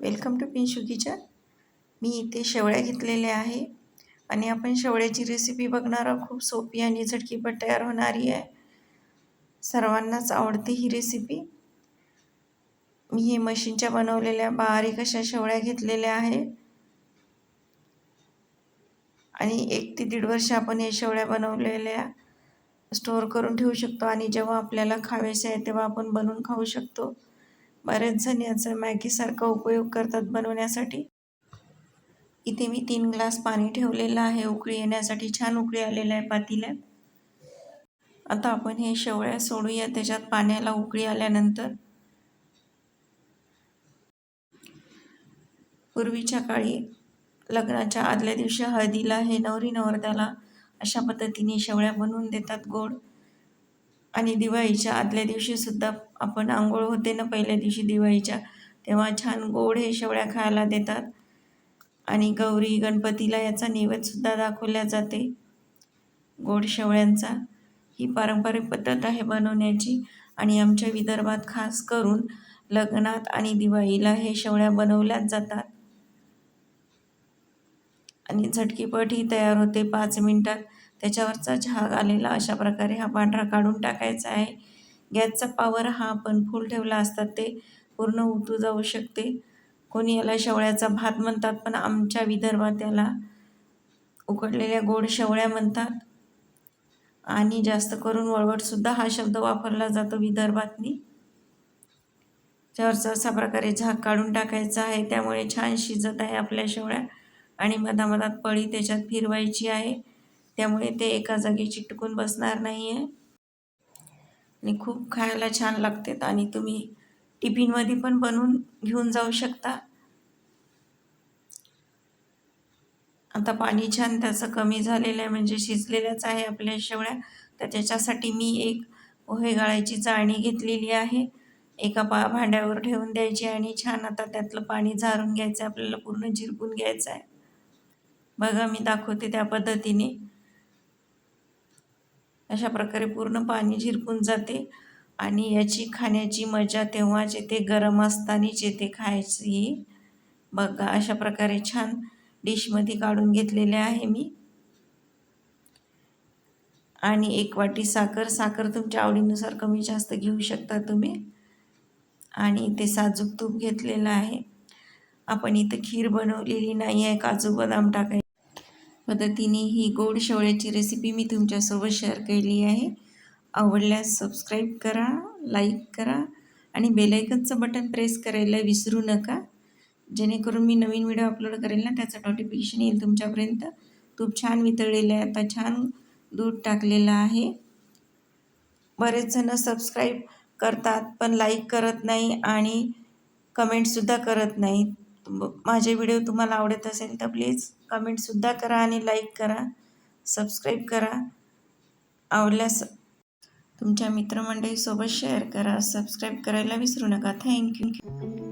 Welcome to Pinshu kitchen. मी इथे शेवळ्या घेतलेल्या आहे. आणि आपण शेवळ्याची रेसिपी बघणार आहोत. खूप सोपी आणि झटकीपट तयार होणारी आहे. सर्वांनाच आवडते ही रेसिपी मी हे मशीनच्या बनवलेल्या बारीक अशा शेवळ्या घेतलेल्या आहे. आणि एक ते दीड वर्ष आपण हे शेवळ्या बनवलेल्या स्टोअर करून ठेवू शकतो. आणि जेव्हा आपल्याला खावेसे आहे तेव्हा आपण बनवून खाऊ शकतो. बऱ्याच जण याचा मॅगीसारखा उपयोग करतात बनवण्यासाठी. इथे मी तीन ग्लास पाणी ठेवलेलं आहे. उकळी येण्यासाठी छान उकळी आलेलं आहे पातील्यात. आता आपण हे शेवळ्या सोडूया. त्याच्यात पाण्याला उकळी आल्यानंतर पूर्वीच्या काळी लग्नाच्या आदल्या दिवशी हळदीला हे नवरी नवरदाला अशा पद्धतीने शेवळ्या बनवून देतात गोड. आणि दिवाळीच्या आदल्या दिवशीसुद्धा आपण आंघोळ होते ना पहिल्या दिवशी दिवाळीच्या तेव्हा छान गोड हे शेवळ्या खायला देतात. आणि गौरी गणपतीला याचा नैवेद्यसुद्धा दाखवल्या जाते. गोड शेवळ्यांचा. ही पारंपरिक पद्धत आहे बनवण्याची. आणि आमच्या विदर्भात खास करून लग्नात आणि दिवाळीला हे शेवळ्या बनवल्याच जातात. आणि झटकीपट ही तयार होते पाच मिनटात. त्याच्यावरचा झाग आलेला अशा प्रकारे हा पांढरा काढून टाकायचा आहे. गॅसचा पावर हा आपण फुल ठेवला असतात ते पूर्ण उतू जाऊ शकते. कोणी याला शेवळ्याचा भात म्हणतात पण आमच्या विदर्भात याला उकडलेल्या गोड शेवळ्या म्हणतात. आणि जास्त करून वळवटसुद्धा हा शब्द वापरला जातो विदर्भातनी. त्यावरचा असा प्रकारे झाक काढून टाकायचा आहे. त्यामुळे छान शिजत आहे आपल्या शेवळ्या आणि मधामधात पळी त्याच्यात फिरवायची आहे. त्यामुळे ते एका जागी चिटकून बसणार नाही आहे आणि खूप खायला छान लागतात आणि तुम्ही टिफिनमध्ये पण बनवून घेऊन जाऊ शकता. आता पाणी छान त्याचं कमी झालेलं आहे म्हणजे शिजलेलंच आहे आपल्या शेवळ्या. तर त्याच्यासाठी मी एक पोहे गाळायची चाळणी घेतलेली आहे. एका पा भांड्यावर ठेवून द्यायची आणि छान आता त्यातलं पाणी झारून घ्यायचं आपल्याला पूर्ण झिरपून घ्यायचं आहे. बघा मी दाखवते त्या पद्धतीने. अशा प्रकारे पूर्ण पाणी झिरपून जाते आणि याची खाण्याची मजा तेव्हाच येते गरम असतानाच येते खायची. बघा अशा प्रकारे छान डिशमध्ये काढून घेतलेले आहे मी. आणि एक वाटी साखर साखर तुमच्या आवडीनुसार कमी जास्त घेऊ शकता तुम्ही. आणि ते साजूक तूप घेतलेलं आहे. आपण इथं खीर बनवलेली नाही आहे काजू बदाम टाकाय पद्धतीने ही गोड शेवळ्याची रेसिपी मी तुमच्यासोबत शेअर केली आहे. आवडल्यास सबस्क्राईब करा लाईक करा आणि बेलायकनचं बटन प्रेस करायला विसरू नका. जेणेकरून मी नवीन व्हिडिओ अपलोड करेल ना त्याचं नोटिफिकेशन येईल तुमच्यापर्यंत. तूप छान वितळलेलं आहे आता छान दूध टाकलेलं आहे. बरेच जणं सबस्क्राईब करतात पण लाईक करत नाही आणि कमेंटसुद्धा करत नाहीत. माझे व्हिडिओ तुम्हाला आवडत असेल तर प्लीज कमेंटसुद्धा करा आणि लाईक करा सबस्क्राईब करा. आवडल्यास तुमच्या मित्रमंडळीसोबत शेअर करा सबस्क्राईब करायला विसरू नका. थँक्यू